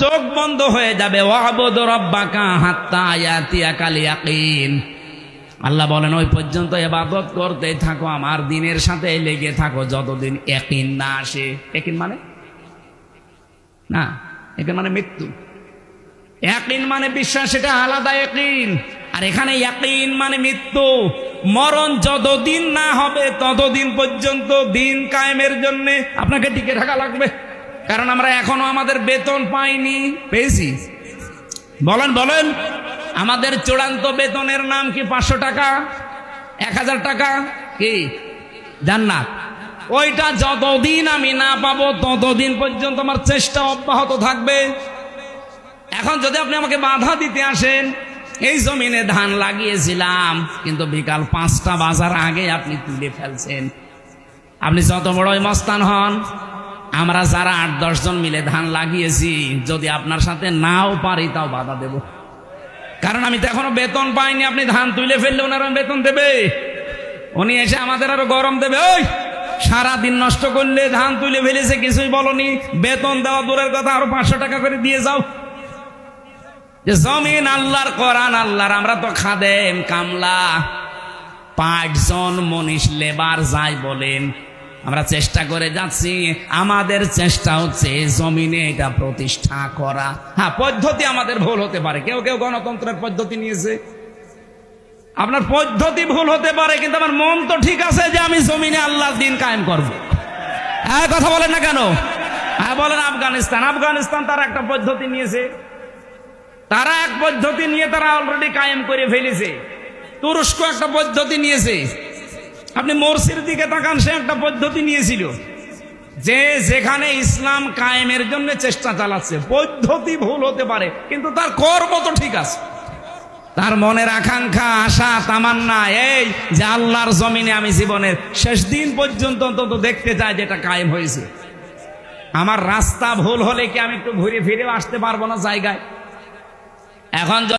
চোখ বন্ধ হয়ে যাবে। আল্লাহ বলেন, ওই পর্যন্ত এবাদত করতে থাকো, আমার দিনের সাথে লেগে থাকো, যতদিন একিন না আসে। একিন মানে? না একিন মানে মৃত্যু। একিন মানে বিশ্বাস, সেটা আলাদা একিন আর এখানে একিন মানে মৃত্যু। মরণ যতদিন না হবে, ততদিন পর্যন্ত দিন কায়েমের জন্য আপনাকে টিকে থাকা লাগবে। কারণ আমরা এখনও আমাদের বেতন পাইনি। পেয়েছি? বলেন বলেন। আমাদের চূড়ান্ত বেতনের নাম কি পাঁচশো টাকা? এক হাজার টাকা? কি? জান্নাত। ওইটা যতদিন আমি না পাবো, ততদিন পর্যন্ত আমার চেষ্টা অব্যাহত থাকবে। এখন যদি আপনি আমাকে বাধা দিতে আসেন, এই জমিনে ধান লাগিয়েছিলাম, কিন্তু বিকাল পাঁচটা বাজার আগে আপনি তুলে ফেলছেন। আপনি যত বড়ই মস্তান হন আমরা যারা আট, দশ জন মিলে ধান লাগিয়েছি, যদি আপনার সাথে নাও পারি, তাও বাধা দেব। কারণ আমি তো এখনও বেতন পাইনি, আপনি ধান তুলে ফেললে ওনারা বেতন দেবে। উনি এসে আমাদের আরও গরম দেবে। ওই, সারাদিন নষ্ট করলে ধান তুলে ফেলেছে, কিছুই বলনি। বেতন দেওয়া দূরের কথা, আরও পাঁচশো টাকা করে দিয়ে যাও। যে জমিন আল্লাহর করান আল্লাহর, আমরা তো খাদেম, কামলা। পাঁচজন মনীষ লেবার যাই বলেন আমরা চেষ্টা করে যাচ্ছি। আমাদের চেষ্টা হচ্ছে জমিনে এটা প্রতিষ্ঠা করা। হ্যাঁ পদ্ধতি আমাদের ভুল হতে পারে। কেউ কেউ গণতন্ত্রের পদ্ধতি নিয়েছে। আপনার পদ্ধতি ভুল হতে পারে, কিন্তু আমার মন তো ঠিক আছে যে আমি জমিনে আল্লাহ দিন কায়েম করব। হ্যাঁ কথা বলেন না কেন? হ্যাঁ বলেন আফগানিস্তান। আফগানিস্তান তারা একটা পদ্ধতি নিয়েছে। তারা এক পদ্ধতি নিয়ে তারা অলরেডি কায়েম করে ফেলেছে। তুরস্ক একটা পদ্ধতি নিয়েছে। আপনি মোরসির দিকে তাকান, সে একটা পদ্ধতি নিয়েছিল। যে যেখানে ইসলাম কায়েমের জন্য চেষ্টা চালাচ্ছে, পদ্ধতি ভুল হতে পারে, কিন্তু তার কর্ম তো ঠিক আছে। তার মনের আকাঙ্ক্ষা, আশা, তামান্না, এই যে আল্লাহর জমিনে আমি জীবনের শেষ দিন পর্যন্ত অন্তত দেখতে চাই যেটা কায়েম হয়েছে। আমার রাস্তা ভুল হলে কি আমি একটু ঘুরে ফিরে আসতে পারব না জায়গায়? এখন